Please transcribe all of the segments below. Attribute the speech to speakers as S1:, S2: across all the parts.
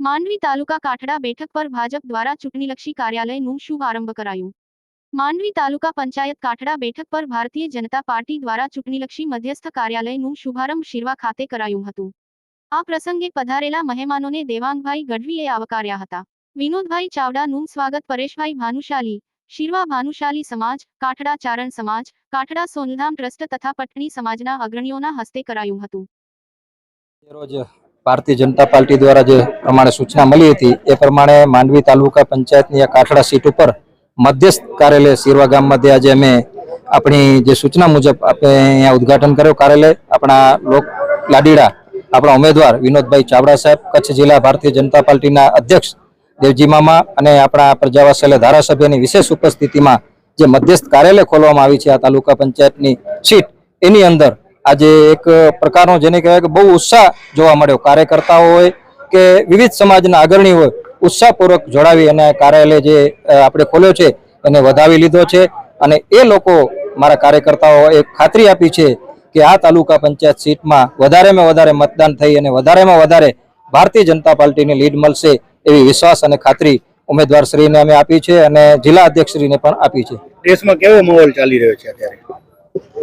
S1: માંડવી તાલુકા કાઠડા બેઠક પર ભાજપ દ્વારા ચૂંટણીલક્ષી કાર્યાલયનું શુભારંભ કરાયું. માંડવી તાલુકા પંચાયત કાઠડા બેઠક પર ભારતીય જનતા પાર્ટી દ્વારા ચૂંટણીલક્ષી મધ્યસ્થ કાર્યાલયનું શુભારંભ શિરવા ખાતે કરાયું હતું. આ પ્રસંગે પધારેલા મહેમાનોને દેવાંગભાઈ ગઢવીએ આવકાર્યા હતા. વિનોદભાઈ ચાવડાનું સ્વાગત પરેશભાઈ ભાનુશાલી, શિરવા ભાનુશાલી સમાજ, કાઠડા ચારણ સમાજ, કાઠડા સોનધામ ટ્રસ્ટ તથા પટણી સમાજના અગ્રણીઓના હસ્તે કરાયું હતું.
S2: ભારતીય જનતા પાર્ટી દ્વારા જે પ્રમાણે સૂચના મળી હતી, એ પ્રમાણે માંડવી તાલુકા પંચાયતની આ કાઠડા સીટ ઉપર મધ્યસ્થ કાર્યાલય સિરવા ગામ મધ્ય આજે અમે આપણી જે સૂચના મુજબ આપણે અહીંયા ઉદ્ઘાટન કર્યું. કાર્યાલય આપણા લોક લાડીડા, આપણા ઉમેદવાર વિનોદભાઈ ચાવડા સાહેબ, કચ્છ જિલ્લા ભારતીય જનતા પાર્ટીના અધ્યક્ષ દેવજી મામા અને આપણા પ્રજાવાત્સલ્ય ધારાસભ્યની વિશેષ ઉપસ્થિતિમાં જે મધ્યસ્થ કાર્યાલય ખોલવામાં આવી છે આ તાલુકા પંચાયતની સીટ, એની અંદર આજે એક પ્રકારનો જેને કહેવાય કે બહુ ઉત્સાહ જોવા મળ્યો. કાર્યકર્તાઓ હોય કે વિવિધ સમાજના અગ્રણી હોય, ઉત્સાહપૂર્વક જોડાવી અને કાર્યાલય જે આપણે ખોલ્યો છે, એને વધાવી લીધો છે. અને એ લોકો મારા કાર્યકર્તાઓ એક ખાતરી આપી છે કે આ તાલુકા પંચાયત સીટમાં વધારેમાં વધારે મતદાન થઈ અને વધારેમાં વધારે ભારતીય જનતા પાર્ટીની લીડ મળશે એવી વિશ્વાસ અને ખાતરી ઉમેદવાર શ્રીને અમે આપી છે અને જિલ્લા અધ્યક્ષશ્રીને પણ આપી છે.
S3: દેશમાં કેવો માહોલ ચાલી રહ્યો છે અત્યારે?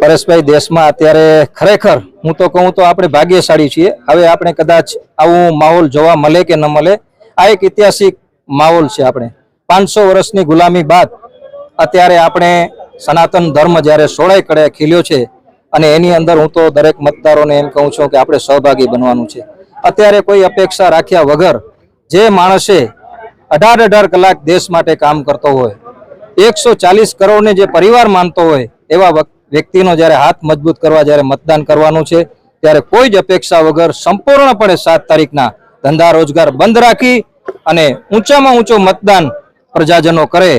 S2: પરેશભાઈ દેશમાં અત્યારે ખરેખર હું તો કહું તો આપણે ભાગ્યશાળી છીએ. હવે આપણે કદાચ આવું માહોલ જોવા મળે કે ન મળે, આ એક ઐતિહાસિક માહોલ છે આપણે. પાંચસો વર્ષની ગુલામી બાદ અત્યારે આપણે સનાતન ધર્મ જ્યારે સોળાઈ કડે ખીલ્યો છે અને એની અંદર હું તો દરેક મતદારોને એમ કહું છું કે આપણે સહભાગી બનવાનું છે. અત્યારે કોઈ અપેક્ષા રાખ્યા વગર જે માણસે અઢાર અઢાર કલાક દેશ માટે કામ કરતો હોય, એકસો ચાલીસ કરોડને જે પરિવાર માનતો હોય એવા વ્યક્તિનો જ્યારે હાથ મજબૂત કરવા, જ્યારે મતદાન કરવાનું છે, ત્યારે કોઈ જ અપેક્ષા વગર સંપૂર્ણપણે સાત તારીખના ધંધા રોજગાર બંધ રાખી અને ઊંચામાં ઊંચું મતદાન પ્રજાજનો કરે,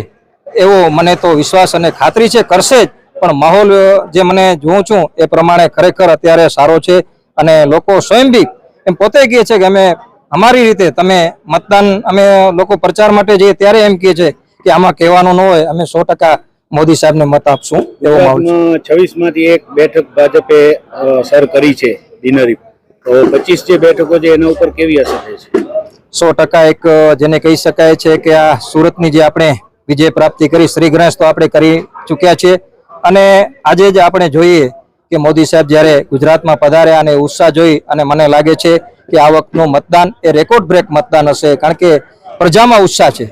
S2: એવો મને તો વિશ્વાસ અને ખાતરી છે, કરશે જ. પણ માહોલ જે મને જોઉં છું એ પ્રમાણે ખરેખર અત્યારે સારો છે અને લોકો સ્વયંભી એમ પોતે કહે છે કે અમે અમારી રીતે તમે મતદાન, અમે લોકો પ્રચાર માટે જઈએ ત્યારે એમ કહે છે કે આમાં કહેવાનું ન હોય, અમે સો ટકા મોદી સાહેબને મત આપશું એવો માહોલ
S3: છવ્વીસમાંથી એક બેઠક ભાજપે સર કરી છે દિનરી તો પચીસ જે બેઠકો છે એના ઉપર કેવી અસર થશે
S2: સો ટકા એક જેને કહી શકાય છે કે આ સુરતની જે આપણે વિજય પ્રાપ્તિ કરી શ્રી ગણેશ તો આપણે કરી ચૂક્યા છીએ. અને આજે જ આપણે જોઈએ કે મોદી સાહેબ જ્યારે ગુજરાતમાં પધાર્યા અને ઉત્સાહ જોઈ અને મને લાગે છે કે આ વખતનું મતદાન એ રેકોર્ડ બ્રેક મતદાન હશે કારણ કે પ્રજામાં ઉત્સાહ છે.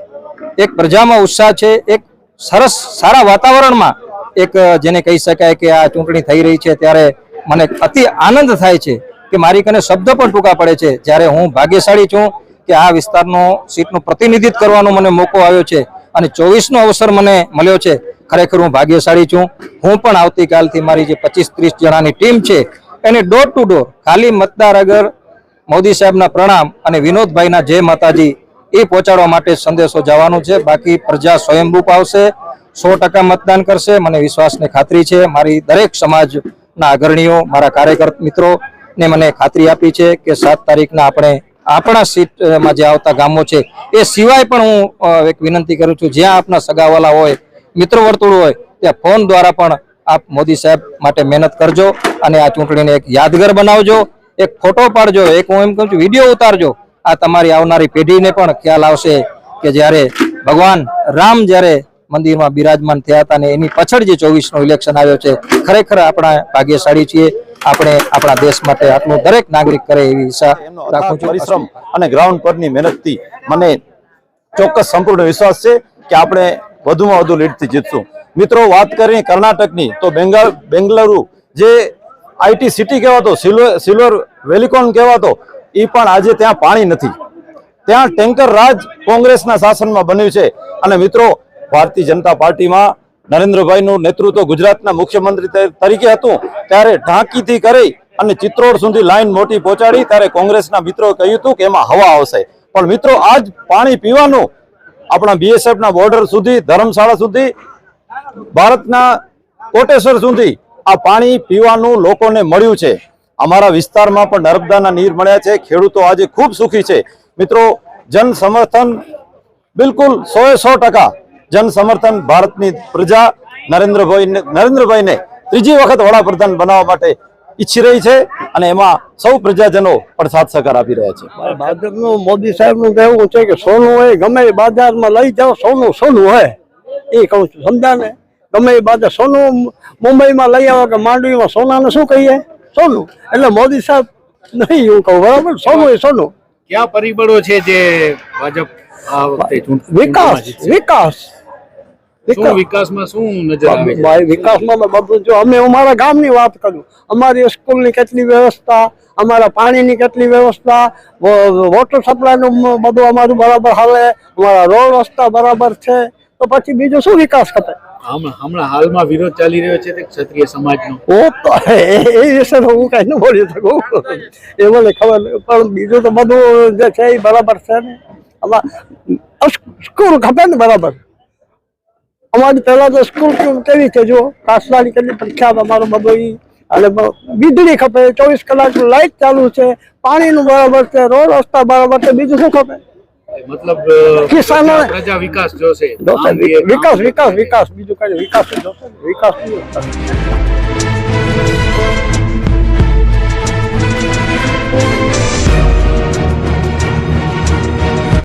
S2: એક પ્રજામાં ઉત્સાહ છે એક સરસ સારા વાતાવરણમાં એક જેને કહી શકાય કે આ ચૂંટણી થઈ રહી છે, ત્યારે મને અતિ આનંદ થાય છે કે મારી કને શબ્દ પણ ટૂંકા પડે છે. જ્યારે હું ભાગ્યશાળી છું કે આ વિસ્તારનો સીટનું પ્રતિનિધિત્વ કરવાનો મને મોકો આવ્યો છે અને ચોવીસનો અવસર મને મળ્યો છે, ખરેખર હું ભાગ્યશાળી છું. હું પણ આવતીકાલથી મારી જે પચીસ ત્રીસ જણાની ટીમ છે, એને ડોર ટુ ડોર ખાલી મતદાર આગળ મોદી સાહેબના પ્રણામ અને વિનોદભાઈના જય માતાજી એ પહોંચાડવા માટે સંદેશો જવાનો છે. બાકી પ્રજા સ્વયંભૂપ આવશે સો ટકા મતદાન કરશે. મને વિશ્વાસને ખાતરી છે. મારી દરેક સમાજના અગ્રણીઓ, મારા કાર્યકર મિત્રોને મને ખાતરી આપી છે કે સાત તારીખના આપણે આપણા સીટમાં જે આવતા ગામો છે, એ સિવાય પણ હું એક વિનંતી કરું છું, જ્યાં આપના સગાવાલા હોય, મિત્ર વર્તુળ હોય, ત્યાં ફોન દ્વારા પણ આપ મોદી સાહેબ માટે મહેનત કરજો અને આ ચૂંટણીને એક યાદગાર બનાવજો. એક ફોટો પાડજો. એક હું એમ કહું છું, વીડિયો ઉતારજો. આ તમારી આવનારી પેઢીને પણ ખ્યાલ આવશે કે જ્યારે ભગવાન રામ જ્યારે મંદિરમાં બિરાજમાન થયા હતા અને એની પાછળ જે ચોવીસ નો ઇલેક્શન આવ્યો છે ખરેખર આપણા ભાગ્યશાળી છીએ. આપણે આપણા દેશ માટે આટલું દરેક નાગરિક કરે એવી ઈચ્છા રાખું છું.
S4: પરિશ્રમ અને ગ્રાઉન્ડ પરની મહેનતથી મને ચોક્કસ સંપૂર્ણ વિશ્વાસ છે કે આપણે વધુમાં વધુ લીડથી જીતશું. મિત્રો વાત કરીએ કર્ણાટકની તો બેંગાલ બેંગલુરુ જે આઈટી સિટી કહેવાતો સિલ્વર સિલ્વર વેલિકોન કહેવાતો એ પણ આજે ત્યાં પાણી નથી. ત્યાં ટેન્કર રાજ કોંગ્રેસના શાસનમાં બન્યું છે. અને મિત્રો, ભારતીય જનતા પાર્ટીમાં નરેન્દ્રભાઈનું નેતૃત્વ ગુજરાતના મુખ્યમંત્રી તરીકે હતું, ત્યારે ઢાંકીથી કરી અને ચિત્રોડ સુધી લાઈન મોટી પહોંચાડી, ત્યારે કોંગ્રેસના મિત્રો કહ્યું હતું કે એમાં હવા આવશે. પણ મિત્રો, આજ પાણી પીવાનું આપણા બીએસએફના બોર્ડર સુધી, ધર્મશાળા સુધી, ભારતના કોટેશ્વર સુધી આ પાણી પીવાનું લોકોને મળ્યું છે. અમારા વિસ્તારમાં પણ નર્મદાના નીર મળ્યા છે. ખેડૂતો આજે ખૂબ સુખી છે. મિત્રો જન સમર્થન બિલકુલ સો એ સો ટકા જન સમર્થન ભારતની પ્રજા નરેન્દ્રભાઈ નરેન્દ્રભાઈને ત્રીજી વખત વડાપ્રધાન બનાવવા માટે ઈચ્છી રહી છે અને એમાં સૌ પ્રજાજનો પણ સાથ સહકાર આપી રહ્યા છે.
S5: ભાજપનું મોદી સાહેબનું કહેવું છે કે સોનું હોય, ગમે એ બાજારમાં લઈ જાઓ, સોનું સોનું હોય. એ કહું છું સમજા ને ગમે એ બાજાર, સોનું મુંબઈમાં લઈ આવો કે માંડવીમાં સોનાને શું કહીએ? સોનું. એટલે મોદી સાહેબ નહીં હું કહું બરાબર? સોનું એ સોનું.
S3: કયા પરિબળો છે જે ભાજપ
S5: વિકાસ વિકાસ.
S3: વિકાસમાં શું નજર આવે
S5: વિકાસમાં બધું જો અમે અમારા ગામની વાત કરું. અમારી સ્કૂલની કેટલી વ્યવસ્થા અમારા પાણીની કેટલી વ્યવસ્થા વોટર સપ્લાયનું બધું અમારું બરાબર હાલે અમારા રોડ રસ્તા બરાબર છે. તો પછી બીજો શું વિકાસ ખપે
S3: હમણાં હાલમાં વિરોધ ચાલી રહ્યો છે તે ક્ષત્રિય સમાજનો.
S5: ઓ એ વિશે હું કઈ ન બોલી શકું. એ મને ખબર. પણ બીજું તો બધું જે છે એ બરાબર છે ને. આમાં સ્કૂલ ખપે ને બરાબર. અમારી પહેલા તો સ્કૂલ કેવી છે જો કાસલાની કેટલી પ્રખ્યાત અમારો બધો એ અને વીજળી ખપે, ચોવીસ કલાક લાઈટ ચાલુ છે, પાણીનું બરાબર છે, રોડ રસ્તા બરાબર છે, બીજું શું ખપે?
S3: મતલબ
S5: કિસાનો-
S3: પ્રજા- વિકાસ જોશે.
S5: વિકાસ વિકાસ વિકાસ બીજું કઈ વિકાસ જોશે વિકાસ.